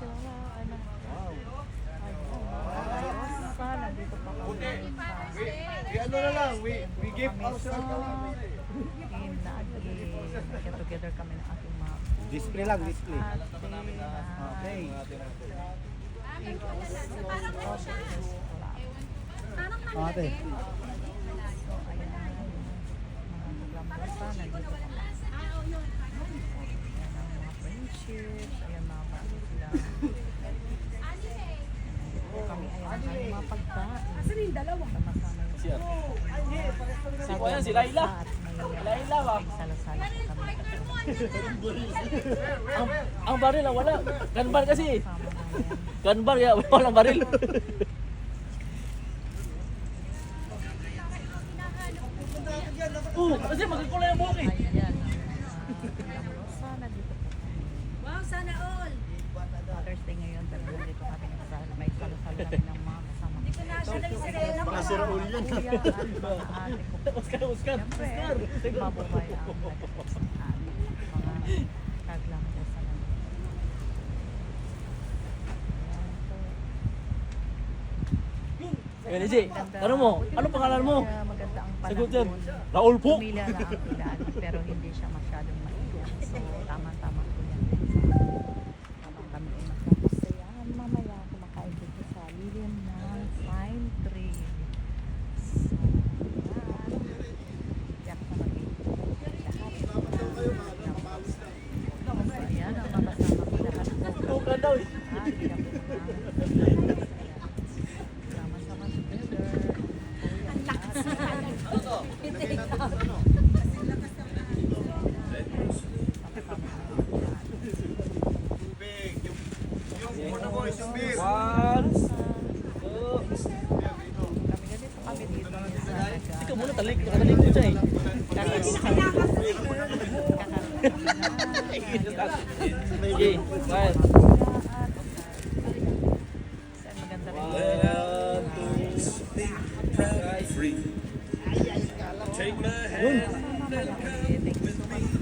sila. Ano? Ayun. Sana dito pa kami. We, we ano na lang, we, we give ourselves na get together kami ng aking mga Display lang, display. Okay. Ate. So, ayan. Mga kaglambusa, nandito kami. Ayan ang mga friendships. Ayan mga kami. Aming mga pagkain. Sama-sama yung Si Kuya, Laila. Laila ba? Salasala. Ang, baril ang wala. Ganbar kasi. Na. Ganbar ya, walang baril. Oh, kasi magkakulay ang buhok eh. Ayan ang mga kaglambusa. Nandito po kami. Wow, sana all. Mother's Day ngayon pero nandito kami sa- may salo-salo kami ng mga kasama. Hindi ko na siya nagsisirena ko. Sira ulo yan. Oscar, Oscar, Oscar. mabuhay ang mga kaglang ko sa nandito. Eh, Lizzie, ano mo? Ano pangalan mo? Kaya maganda ang Sagot yan. panahon. Raul po. Pumila na ang pero hindi siya masyadong maingat. So, tama-tama po yan. Habang kami ay magkakasayahan, mamaya kumakain dito sa lilim ng pine tree. So, yan. Tiyak na mag-iingat lahat. So, ayan, ang makasama ko lahat po. Bukan daw eh. Ah, tiyak po na. Ayan. Sama-sama together. Ang lakas Big, yung, yung muna boys, yung beer. One, two. Kami dito Ikaw muna talik, nakatalik mo siya eh. One. One, two, free. Take my hand. Mamaya,